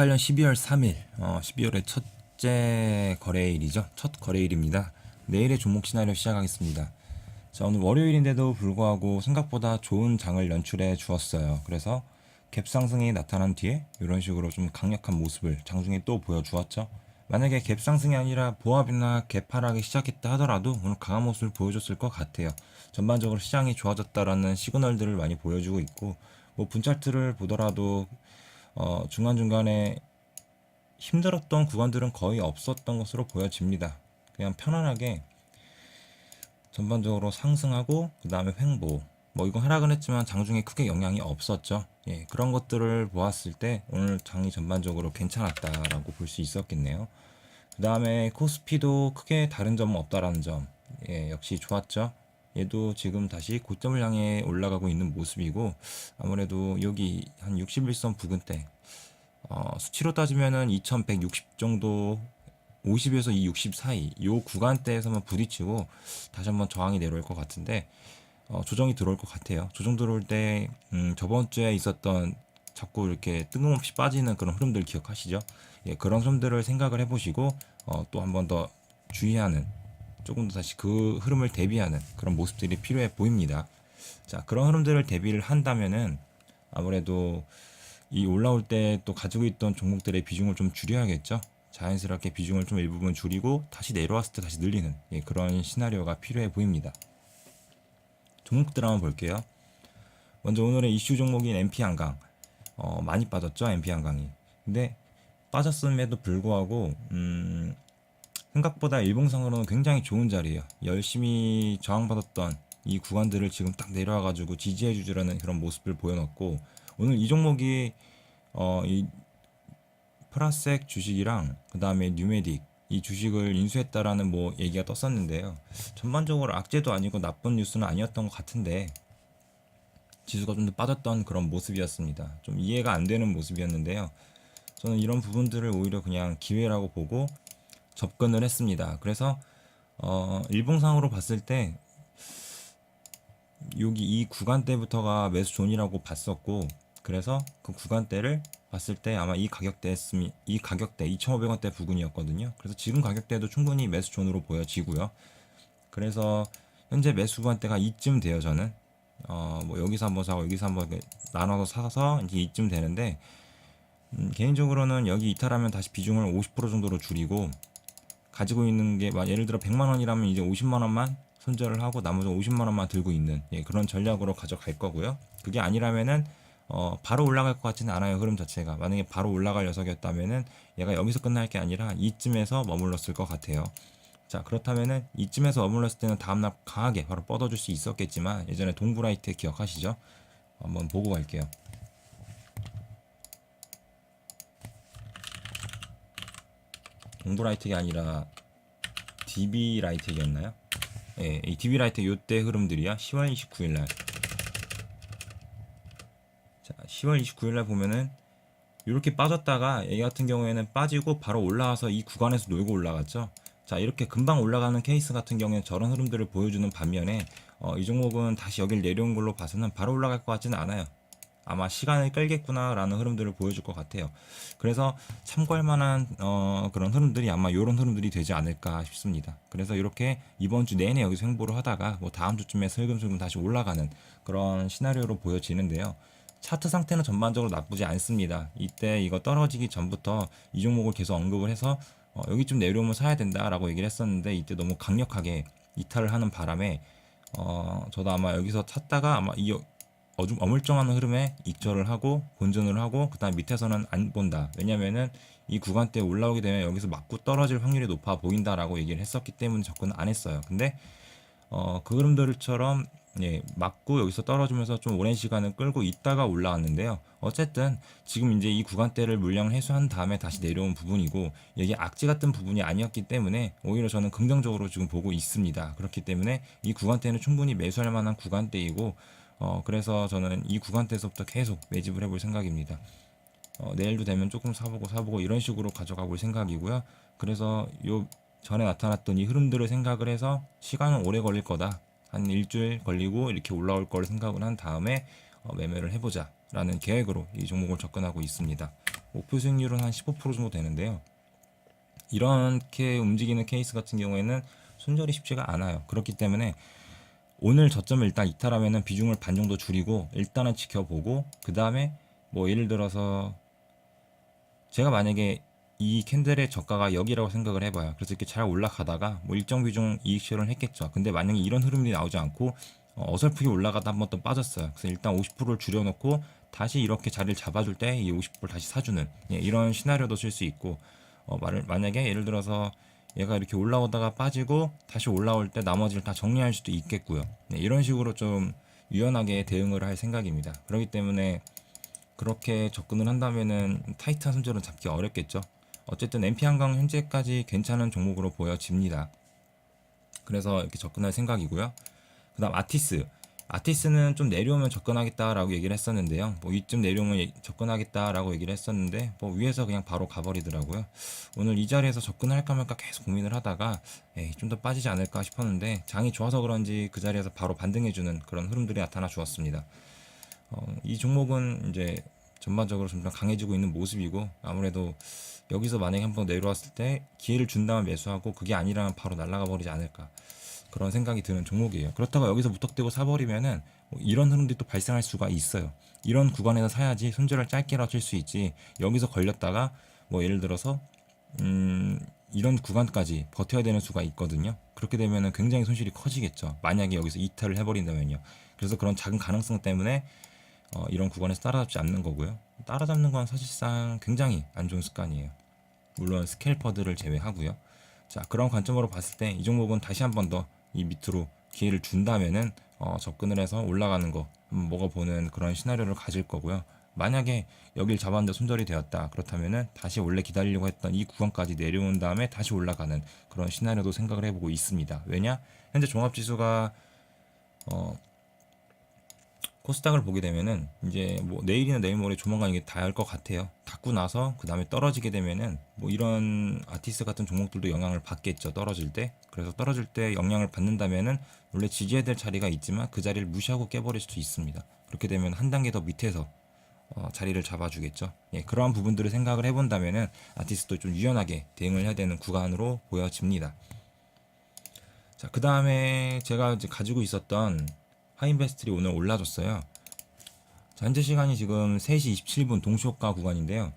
2018년 12월 3일, 어, 12월의 첫째 거래일이죠. 첫 거래일입니다. 내일의 종목 시나리오 시작하겠습니다. 자, 오늘 월요일인데도 불구하고 생각보다 좋은 장을 연출해 주었어요. 그래서 갭 상승이 나타난 뒤에 이런 식으로 좀 강력한 모습을 장중에 또 보여주었죠. 만약에 갭 상승이 아니라 보합이나 갭 하락이 시작했다 하더라도 오늘 강한 모습을 보여줬을 것 같아요. 전반적으로 시장이 좋아졌다라는 시그널들을 많이 보여주고 있고 뭐 분차트를 보더라도 어, 중간중간에 힘들었던 구간들은 거의 없었던 것으로 보여집니다. 그냥 편안하게 전반적으로 상승하고 그 다음에 횡보 뭐 이건 하락은 했지만 장중에 크게 영향이 없었죠. 예, 그런 것들을 보았을 때 오늘 장이 전반적으로 괜찮았다라고 볼 수 있었겠네요. 그 다음에 코스피도 크게 다른 점은 없다라는 점, 예, 역시 좋았죠. 얘도 지금 다시 고점을 향해 올라가고 있는 모습이고 아무래도 여기 한 61선 부근대 어, 수치로 따지면은 2160 정도 50에서 이60 사이 요 구간대에서만 부딪히고 다시 한번 저항이 내려올 것 같은데 어, 조정이 들어올 것 같아요. 조정 들어올 때 음, 저번 주에 있었던 자꾸 이렇게 뜬금없이 빠지는 그런 흐름들 기억하시죠? 예, 그런 흐름들을 생각을 해보시고 어, 또 한 번 더 주의하는 조금 더 다시 그 흐름을 대비하는 그런 모습들이 필요해 보입니다. 자, 그런 흐름들을 대비를 한다면은 아무래도 이 올라올 때 또 가지고 있던 종목들의 비중을 좀 줄여야겠죠. 자연스럽게 비중을 좀 일부분 줄이고 다시 내려왔을 때 다시 늘리는 예, 그런 시나리오가 필요해 보입니다. 종목들 한번 볼게요. 먼저 오늘의 이슈 종목인 MP 한강 어, 많이 빠졌죠 MP 한강이. 근데 빠졌음에도 불구하고 음, 생각보다 일봉상으로는 굉장히 좋은 자리예요. 열심히 저항받았던 이 구간들을 지금 딱 내려와가지고 지지해 주주라는 그런 모습을 보여놨고 오늘 이 종목이 어, 이 프라섹 주식이랑 그 다음에 뉴메딕 이 주식을 인수했다라는 뭐 얘기가 떴었는데요. 전반적으로 악재도 아니고 나쁜 뉴스는 아니었던 것 같은데 지수가 좀 더 빠졌던 그런 모습이었습니다. 좀 이해가 안 되는 모습이었는데요. 저는 이런 부분들을 오히려 그냥 기회라고 보고 접근을 했습니다. 그래서 어, 일봉상으로 봤을 때 여기 이 구간대부터가 매수 존이라고 봤었고 그래서 그 구간대를 봤을 때 아마 이 가격대였으면 이 가격대 2,500원대 부근이었거든요. 그래서 지금 가격대도 충분히 매수 존으로 보여지고요. 그래서 현재 매수 구간대가 이쯤 돼요. 저는 어, 뭐 여기서 한번 사고 여기서 한번 나눠서 사서 이제 이쯤 되는데 음, 개인적으로는 여기 이탈하면 다시 비중을 50% 정도로 줄이고 가지고 있는 게막 예를 들어 100만 원이라면 이제 50만 원만 손절을 하고 나머지 50만 원만 들고 있는 예, 그런 전략으로 가져갈 거고요. 그게 아니라면은 어, 바로 올라갈 것 같지는 않아요. 흐름 자체가 만약에 바로 올라갈 녀석이었다면은 얘가 여기서 끝날 게 아니라 이쯤에서 머물렀을 것 같아요. 자 그렇다면은 이쯤에서 머물렀을 때는 다음날 강하게 바로 뻗어줄 수 있었겠지만 예전에 동브라이트 기억하시죠? 한번 보고 갈게요. 동브라이트가 아니라 DB 라이트였나요? 예, 이 DB 라이트 요때 흐름들이야. 10월 29일 날. 자, 10월 29일 날 보면은 이렇게 빠졌다가 얘 같은 경우에는 빠지고 바로 올라와서 이 구간에서 놀고 올라갔죠. 자, 이렇게 금방 올라가는 케이스 같은 경우에는 저런 흐름들을 보여주는 반면에 어, 이 종목은 다시 여길 내려온 걸로 봐서는 바로 올라갈 것 같지는 않아요. 아마 시간을 끌겠구나라는 흐름들을 보여줄 것 같아요. 그래서 참고할 만한 어, 그런 흐름들이 아마 이런 흐름들이 되지 않을까 싶습니다. 그래서 이렇게 이번 주 내내 여기서 횡보를 하다가 뭐 다음 주쯤에 슬금슬금 다시 올라가는 그런 시나리오로 보여지는데요. 차트 상태는 전반적으로 나쁘지 않습니다. 이때 이거 떨어지기 전부터 이 종목을 계속 언급을 해서 어, 여기쯤 내려오면 사야 된다라고 얘기를 했었는데 이때 너무 강력하게 이탈을 하는 바람에 어, 저도 아마 여기서 샀다가 아마 이 어좀 어물쩡한 흐름에 익절을 하고 본전을 하고 그다음 밑에서는 안 본다. 왜냐면은 이 구간대 올라오게 되면 여기서 맞고 떨어질 확률이 높아 보인다라고 얘기를 했었기 때문에 접근 안 했어요. 근데 어, 그 흐름들처럼 예, 맞고 여기서 떨어지면서 좀 오랜 시간을 끌고 있다가 올라왔는데요. 어쨌든 지금 이제 이 구간대를 물량 해소한 다음에 다시 내려온 부분이고 이게 악재 같은 부분이 아니었기 때문에 오히려 저는 긍정적으로 지금 보고 있습니다. 그렇기 때문에 이 구간대는 충분히 매수할 만한 구간대이고 어, 그래서 저는 이 구간대에서부터 계속 매집을 해볼 생각입니다. 어, 내일도 되면 조금 사보고 사보고 이런 식으로 가져가 볼 생각이고요. 그래서 요 전에 나타났던 이 흐름들을 생각을 해서 시간은 오래 걸릴 거다. 한 일주일 걸리고 이렇게 올라올 걸 생각을 한 다음에 어, 매매를 해보자 라는 계획으로 이 종목을 접근하고 있습니다. 목표 수익률은 한 15% 정도 되는데요. 이렇게 움직이는 케이스 같은 경우에는 손절이 쉽지가 않아요. 그렇기 때문에 오늘 저점을 일단 이탈하면은 비중을 반 정도 줄이고 일단은 지켜보고 그 다음에 뭐 예를 들어서 제가 만약에 이 캔들의 저가가 여기라고 생각을 해봐요. 그래서 이렇게 잘 올라가다가 뭐 일정 비중 이익 실현을 했겠죠. 근데 만약에 이런 흐름이 나오지 않고 어, 어설프게 올라가다 한 번 또 빠졌어요. 그래서 일단 50%를 줄여놓고 다시 이렇게 자리를 잡아줄 때 이 50%를 다시 사주는 예, 이런 시나리오도 쓸 수 있고 어, 말을 만약에 예를 들어서 얘가 이렇게 올라오다가 빠지고 다시 올라올 때 나머지를 다 정리할 수도 있겠고요. 네, 이런 식으로 좀 유연하게 대응을 할 생각입니다. 그렇기 때문에 그렇게 접근을 한다면은 타이트한 손절은 잡기 어렵겠죠. 어쨌든 MP 한강 현재까지 괜찮은 종목으로 보여집니다. 그래서 이렇게 접근할 생각이고요. 그다음 아티스. 아티스는 좀 내려오면 접근하겠다라고 얘기를 했었는데요. 뭐 이쯤 내려오면 예- 접근하겠다라고 얘기를 했었는데 뭐 위에서 그냥 바로 가버리더라고요. 오늘 이 자리에서 접근할까 말까 계속 고민을 하다가 좀 더 빠지지 않을까 싶었는데 장이 좋아서 그런지 그 자리에서 바로 반등해주는 그런 흐름들이 나타나 주었습니다. 어, 이 종목은 이제 전반적으로 점점 강해지고 있는 모습이고 아무래도 여기서 만약에 한번 내려왔을 때 기회를 준다면 매수하고 그게 아니라면 바로 날아가 버리지 않을까 그런 생각이 드는 종목이에요. 그렇다고 여기서 무턱대고 사버리면은 뭐 이런 흐름들이 또 발생할 수가 있어요. 이런 구간에서 사야지 손절을 짧게라도 칠 수 있지 여기서 걸렸다가 뭐 예를 들어서 음 이런 구간까지 버텨야 되는 수가 있거든요. 그렇게 되면은 굉장히 손실이 커지겠죠. 만약에 여기서 이탈을 해버린다면요. 그래서 그런 작은 가능성 때문에 어, 이런 구간에서 따라잡지 않는 거고요. 따라잡는 건 사실상 굉장히 안 좋은 습관이에요. 물론 스캘퍼들을 제외하고요. 자 그런 관점으로 봤을 때 이 종목은 다시 한번 더 이 밑으로 기회를 준다면은 어, 접근을 해서 올라가는 거 한번 먹어보는 그런 시나리오를 가질 거고요. 만약에 여길 잡았는데 손절이 되었다 그렇다면은 다시 원래 기다리려고 했던 이 구간까지 내려온 다음에 다시 올라가는 그런 시나리오도 생각을 해보고 있습니다. 왜냐 현재 종합지수가 어, 코스닥을 보게 되면은 이제 뭐 내일이나 내일 모레 조만간 이게 다할것 같아요. 닫고 나서 그 다음에 떨어지게 되면은 뭐 이런 아티스트 같은 종목들도 영향을 받겠죠. 떨어질 때. 그래서 떨어질 때 영향을 받는다면은 원래 지지해야 될 자리가 있지만 그 자리를 무시하고 깨버릴 수도 있습니다. 그렇게 되면 한 단계 더 밑에서 어, 자리를 잡아주겠죠. 예, 그러한 부분들을 생각을 해본다면은 아티스트도 좀 유연하게 대응을 해야 되는 구간으로 보여집니다. 자, 그 다음에 제가 이제 가지고 있었던 하인베스트리 오늘 올라줬어요. 자, 현재 시간이 지금 3시 27분 동시효과 구간인데요.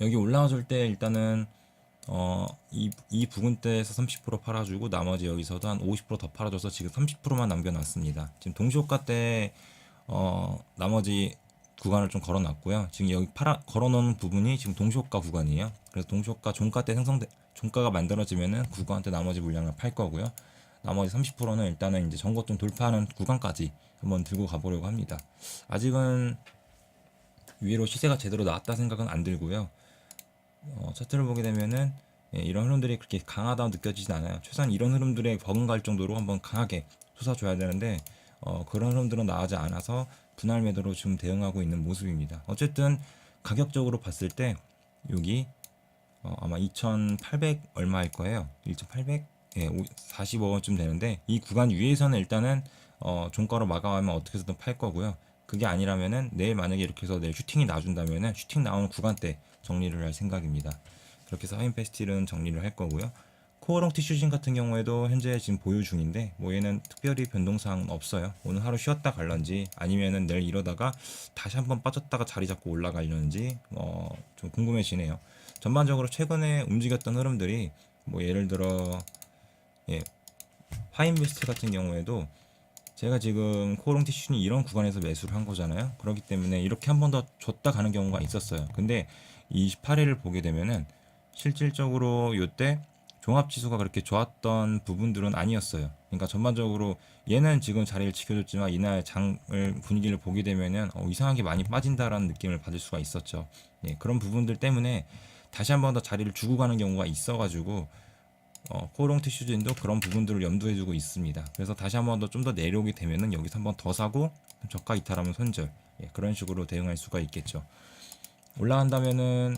여기 올라와줄 때 일단은 어, 이, 이 부근대에서 30% 팔아주고 나머지 여기서도 한 50%더 팔아줘서 지금 30%만 남겨놨습니다. 지금 동시효과 때 어, 나머지 구간을 좀 걸어놨고요. 지금 여기 팔아 걸어놓은 부분이 지금 동시효과 구간이에요. 그래서 동시효과 종가 때 생성돼 종가가 만들어지면은 구간 때 나머지 물량을 팔 거고요. 나머지 30%는 일단은 이제 전고점 돌파하는 구간까지 한번 들고 가보려고 합니다. 아직은 위로 시세가 제대로 나왔다 생각은 안 들고요. 어, 차트를 보게 되면은 예, 이런 흐름들이 그렇게 강하다고 느껴지진 않아요. 최소한 이런 흐름들에 버금갈 정도로 한번 강하게 솟아줘야 되는데 어, 그런 흐름들은 나오지 않아서 분할 매도로 지금 대응하고 있는 모습입니다. 어쨌든 가격적으로 봤을 때 여기 어, 아마 2,800 얼마일 거예요. 1,800 예, 45원쯤 되는데 이 구간 위에서는 일단은 어, 종가로 마감하면 어떻게 해서든 팔 거고요. 그게 아니라면은 내일 만약에 이렇게 해서 내일 슈팅이 나준다면은 슈팅 나오는 구간 때 정리를 할 생각입니다. 그렇게 해서 하인 페스틸은 정리를 할 거고요. 코어롱 티슈진 같은 경우에도 현재 지금 보유 중인데 뭐 얘는 특별히 변동사항은 없어요. 오늘 하루 쉬었다 갈런지 아니면은 내일 이러다가 다시 한번 빠졌다가 자리 잡고 올라가려는지 어, 좀 궁금해지네요. 전반적으로 최근에 움직였던 흐름들이 뭐 예를 들어 예, 하인베스트 같은 경우에도 제가 지금 코롱 티슈니 이런 구간에서 매수를 한 거잖아요. 그렇기 때문에 이렇게 한 번 더 줬다 가는 경우가 있었어요. 근데 28일을 보게 되면은 실질적으로 이때 종합 지수가 그렇게 좋았던 부분들은 아니었어요. 그러니까 전반적으로 얘는 지금 자리를 지켜줬지만 이날 장을 분위기를 보게 되면은 어, 이상하게 많이 빠진다라는 느낌을 받을 수가 있었죠. 예, 그런 부분들 때문에 다시 한 번 더 자리를 주고 가는 경우가 있어가지고 어, 코롱 티슈진도 그런 부분들을 염두해주고 있습니다. 그래서 다시 한번 더 좀 더 내려오게 되면은 여기서 한번 더 사고 저가 이탈하면 손절 예, 그런 식으로 대응할 수가 있겠죠. 올라간다면은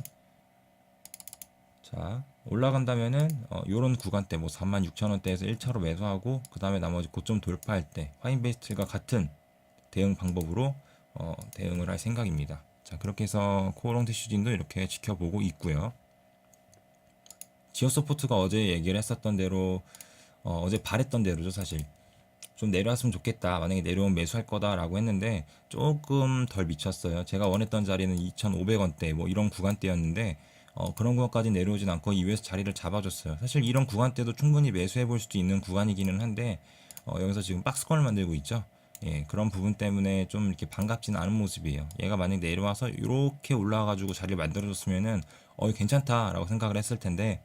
자 올라간다면은 어, 요런 구간대 뭐 46,000원대에서 1차로 매수하고 그 다음에 나머지 고점 돌파할 때 화인베스트가 같은 대응 방법으로 어, 대응을 할 생각입니다. 자 그렇게 해서 코오롱 테슈진도 이렇게 지켜보고 있고요. 지오소포트가 어제 얘기를 했었던 대로 어, 어제 바랬던 대로죠 사실. 좀 내려왔으면 좋겠다. 만약에 내려오면 매수할 거다라고 했는데 조금 덜 미쳤어요. 제가 원했던 자리는 2,500원대 뭐 이런 구간대였는데 어, 그런 구간까지 내려오진 않고 이외에서 자리를 잡아줬어요. 사실 이런 구간대도 충분히 매수해 볼 수도 있는 구간이기는 한데 어, 여기서 지금 박스권을 만들고 있죠? 예, 그런 부분 때문에 좀 이렇게 반갑지는 않은 모습이에요. 얘가 만약 내려와서 이렇게 올라와가지고 자리를 만들어줬으면은 어 괜찮다라고 생각을 했을 텐데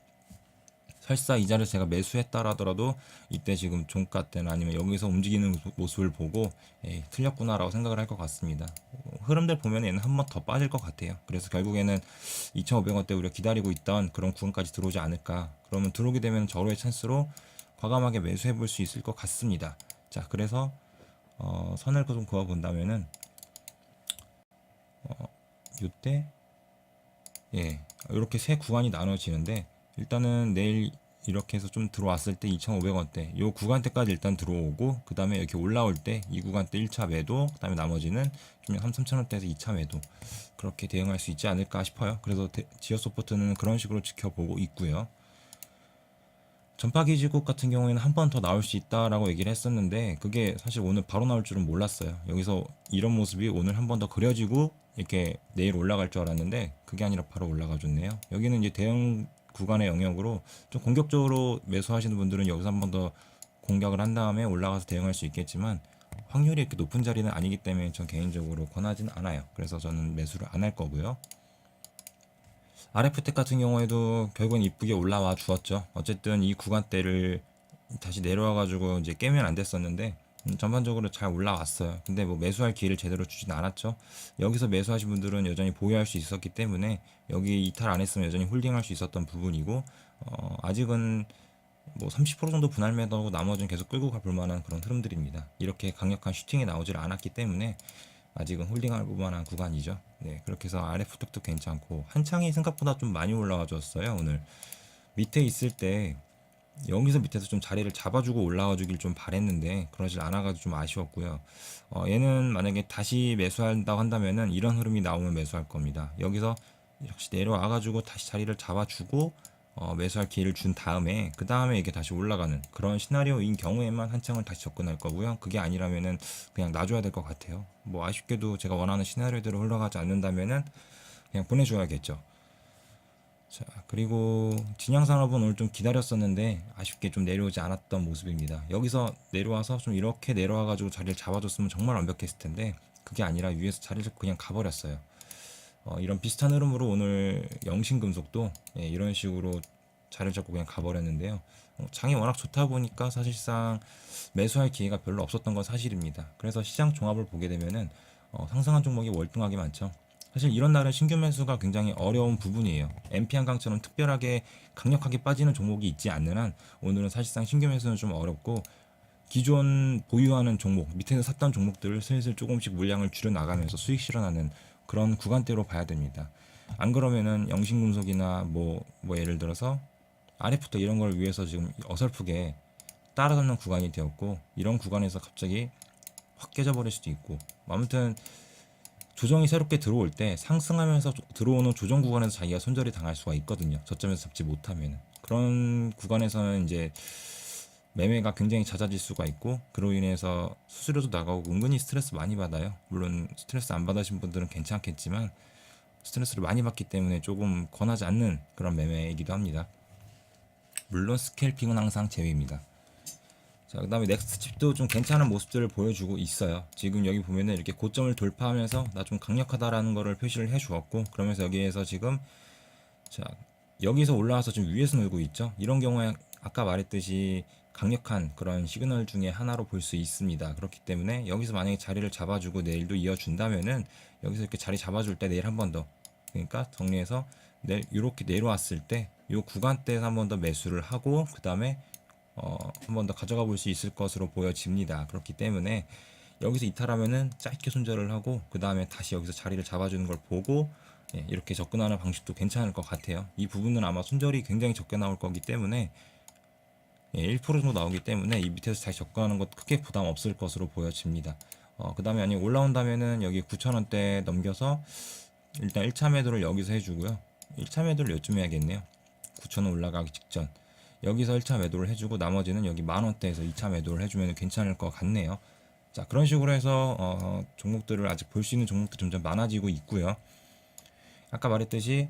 설사 이 자리를 제가 매수했다라더라도 이때 지금 종가 때나 아니면 여기서 움직이는 모습을 보고 에이, 틀렸구나라고 생각을 할 것 같습니다. 어, 흐름들 보면 얘는 한 번 더 빠질 것 같아요. 그래서 결국에는 2,500원대 우리가 기다리고 있던 그런 구간까지 들어오지 않을까. 그러면 들어오게 되면 절호의 찬스로 과감하게 매수해 볼 수 있을 것 같습니다. 자, 그래서 어, 선을 좀 그어 본다면은 어, 이때 예 이렇게 세 구간이 나눠지는데 일단은 내일 이렇게 해서 좀 들어왔을 때 2,500원대 요 구간대까지 일단 들어오고 그 다음에 이렇게 올라올 때 이 구간대 1차 매도 그 다음에 나머지는 좀 3, 3천원대에서 2차 매도 그렇게 대응할 수 있지 않을까 싶어요 그래서 데, 지어 소포트는 그런 식으로 지켜보고 있고요 전파기 지국 같은 경우에는 한 번 더 나올 수 있다라고 얘기를 했었는데 그게 사실 오늘 바로 나올 줄은 몰랐어요. 여기서 이런 모습이 오늘 한 번 더 그려지고 이렇게 내일 올라갈 줄 알았는데 그게 아니라 바로 올라가 줬네요. 여기는 이제 대형 구간의 영역으로 좀 공격적으로 매수하시는 분들은 여기서 한 번 더 공격을 한 다음에 올라가서 대응할 수 있겠지만 확률이 이렇게 높은 자리는 아니기 때문에 전 개인적으로 권하지는 않아요. 그래서 저는 매수를 안 할 거고요. RF텍 같은 경우에도 결국은 이쁘게 올라와 주었죠. 어쨌든 이 구간대를 다시 내려와 가지고 이제 깨면 안 됐었는데 음, 전반적으로 잘 올라왔어요. 근데 뭐 매수할 기회를 제대로 주진 않았죠. 여기서 매수하신 분들은 여전히 보유할 수 있었기 때문에 여기 이탈 안 했으면 여전히 홀딩할 수 있었던 부분이고 어, 아직은 뭐 30% 정도 분할 매도하고 나머지는 계속 끌고 가볼 만한 그런 흐름들입니다. 이렇게 강력한 슈팅이 나오질 않았기 때문에 아직은 홀딩할 만한 구간이죠. 네, 그렇게 해서 RF 톡도 괜찮고 한창이 생각보다 좀 많이 올라와 줬어요. 오늘 밑에 있을 때 여기서 밑에서 좀 자리를 잡아주고 올라와 주길 좀 바랬는데 그러질 않아가지고 좀 아쉬웠고요. 어, 얘는 만약에 다시 매수한다고 한다면은 이런 흐름이 나오면 매수할 겁니다. 여기서 역시 내려와가지고 다시 자리를 잡아주고 어, 매수할 기회를 준 다음에 그 다음에 이게 다시 올라가는 그런 시나리오인 경우에만 한창을 다시 접근할 거고요. 그게 아니라면은 그냥 놔줘야 될 것 같아요. 뭐 아쉽게도 제가 원하는 시나리오대로 흘러가지 않는다면은 그냥 보내줘야겠죠. 자 그리고 진양산업은 오늘 좀 기다렸었는데 아쉽게 좀 내려오지 않았던 모습입니다. 여기서 내려와서 좀 이렇게 내려와 가지고 자리를 잡아줬으면 정말 완벽했을 텐데 그게 아니라 위에서 자리를 그냥 가버렸어요. 어, 이런 비슷한 흐름으로 오늘 영신금속도 예, 이런 식으로 자리를 잡고 그냥 가버렸는데요. 어, 장이 워낙 좋다 보니까 사실상 매수할 기회가 별로 없었던 건 사실입니다. 그래서 시장 종합을 보게 되면은 어, 상승한 종목이 월등하게 많죠. 사실 이런 날은 신규 매수가 굉장히 어려운 부분이에요. MP 한강처럼 특별하게 강력하게 빠지는 종목이 있지 않는 한 오늘은 사실상 신규 매수는 좀 어렵고 기존 보유하는 종목 밑에서 샀던 종목들을 슬슬 조금씩 물량을 줄여 나가면서 수익 실현하는 그런 구간대로 봐야 됩니다. 안 그러면은 영신금속이나 뭐, 뭐 예를 들어서 RF부터 이런 걸 위해서 지금 어설프게 따라잡는 구간이 되었고 이런 구간에서 갑자기 확 깨져버릴 수도 있고 아무튼 조정이 새롭게 들어올 때 상승하면서 들어오는 조정 구간에서 자기가 손절이 당할 수가 있거든요. 저점에서 잡지 못하면 그런 구간에서는 이제 매매가 굉장히 잦아질 수가 있고 그로 인해서 수수료도 나가고 은근히 스트레스 많이 받아요. 물론 스트레스 안 받으신 분들은 괜찮겠지만 스트레스를 많이 받기 때문에 조금 권하지 않는 그런 매매이기도 합니다. 물론 스캘핑은 항상 제외입니다. 자, 그 다음에 넥스트 칩도 좀 괜찮은 모습들을 보여주고 있어요. 지금 여기 보면은 이렇게 고점을 돌파하면서 나 좀 강력하다라는 거를 표시를 해 주었고 그러면서 여기에서 지금 자, 여기서 올라와서 지금 위에서 놀고 있죠. 이런 경우에 아까 말했듯이 강력한 그런 시그널 중에 하나로 볼 수 있습니다. 그렇기 때문에 여기서 만약에 자리를 잡아주고 내일도 이어준다면은 여기서 이렇게 자리 잡아줄 때 내일 한 번 더 그러니까 정리해서 내일 이렇게 내려왔을 때 이 구간대에서 한 번 더 매수를 하고 그 다음에 어, 한 번 더 가져가 볼 수 있을 것으로 보여집니다. 그렇기 때문에 여기서 이탈하면은 짧게 손절을 하고 그 다음에 다시 여기서 자리를 잡아주는 걸 보고 예, 이렇게 접근하는 방식도 괜찮을 것 같아요. 이 부분은 아마 손절이 굉장히 적게 나올 거기 때문에 예, 1% 정도 나오기 때문에 이 밑에서 다시 접근하는 것 크게 부담 없을 것으로 보여집니다. 어, 그 다음에 아니 올라온다면은 여기 9,000원대 넘겨서 일단 1차 매도를 여기서 해주고요. 1차 매도를 요쯤 해야겠네요. 9,000원 올라가기 직전. 여기서 1차 매도를 해주고 나머지는 여기 만원대에서 2차 매도를 해주면 괜찮을 것 같네요. 자 그런 식으로 해서 어, 종목들을 아직 볼 수 있는 종목들이 점점 많아지고 있고요. 아까 말했듯이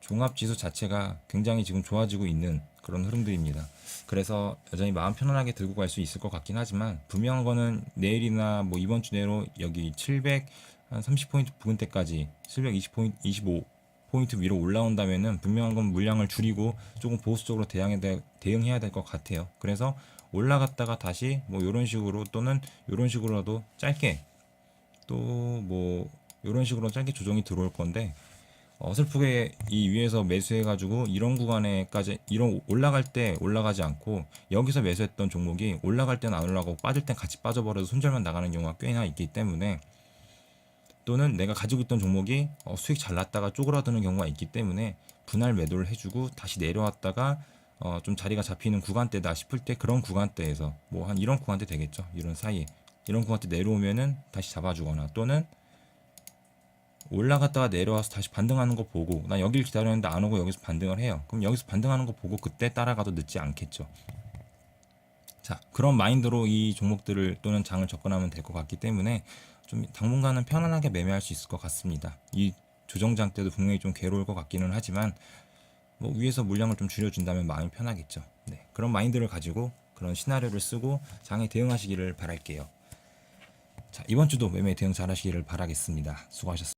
종합 지수 자체가 굉장히 지금 좋아지고 있는 그런 흐름들입니다. 그래서 여전히 마음 편안하게 들고 갈 수 있을 것 같긴 하지만 분명한 거는 내일이나 뭐 이번 주 내로 여기 700한 30포인트 부근대까지 720포인트 25 포인트 위로 올라온다면은 분명한 건 물량을 줄이고 조금 보수적으로 대응해 대응해야 될 것 같아요. 그래서 올라갔다가 다시 뭐 이런 식으로 또는 이런 식으로라도 짧게 또 뭐 이런 식으로 짧게 조정이 들어올 건데 어설프게 이 위에서 매수해가지고 이런 구간에까지 이런 올라갈 때 올라가지 않고 여기서 매수했던 종목이 올라갈 때는 안 올라가고 빠질 땐 같이 빠져버려서 손절만 나가는 경우가 꽤나 있기 때문에 또는 내가 가지고 있던 종목이 어, 수익 잘 났다가 쪼그라드는 경우가 있기 때문에 분할 매도를 해주고 다시 내려왔다가 어, 좀 자리가 잡히는 구간대다 싶을 때 그런 구간대에서 뭐 한 이런 구간대 되겠죠 이런 사이에 이런 구간대 내려오면은 다시 잡아주거나 또는 올라갔다가 내려와서 다시 반등하는 거 보고 나 여기를 기다렸는데 안 오고 여기서 반등을 해요. 그럼 여기서 반등하는 거 보고 그때 따라가도 늦지 않겠죠. 자 그런 마인드로 이 종목들을 또는 장을 접근하면 될 것 같기 때문에 좀 당분간은 편안하게 매매할 수 있을 것 같습니다. 이 조정장 때도 분명히 좀 괴로울 것 같기는 하지만 뭐 위에서 물량을 좀 줄여준다면 마음이 편하겠죠. 네, 그런 마인드를 가지고 그런 시나리오를 쓰고 장에 대응하시기를 바랄게요. 자 이번 주도 매매 대응 잘하시기를 바라겠습니다. 수고하셨습니다.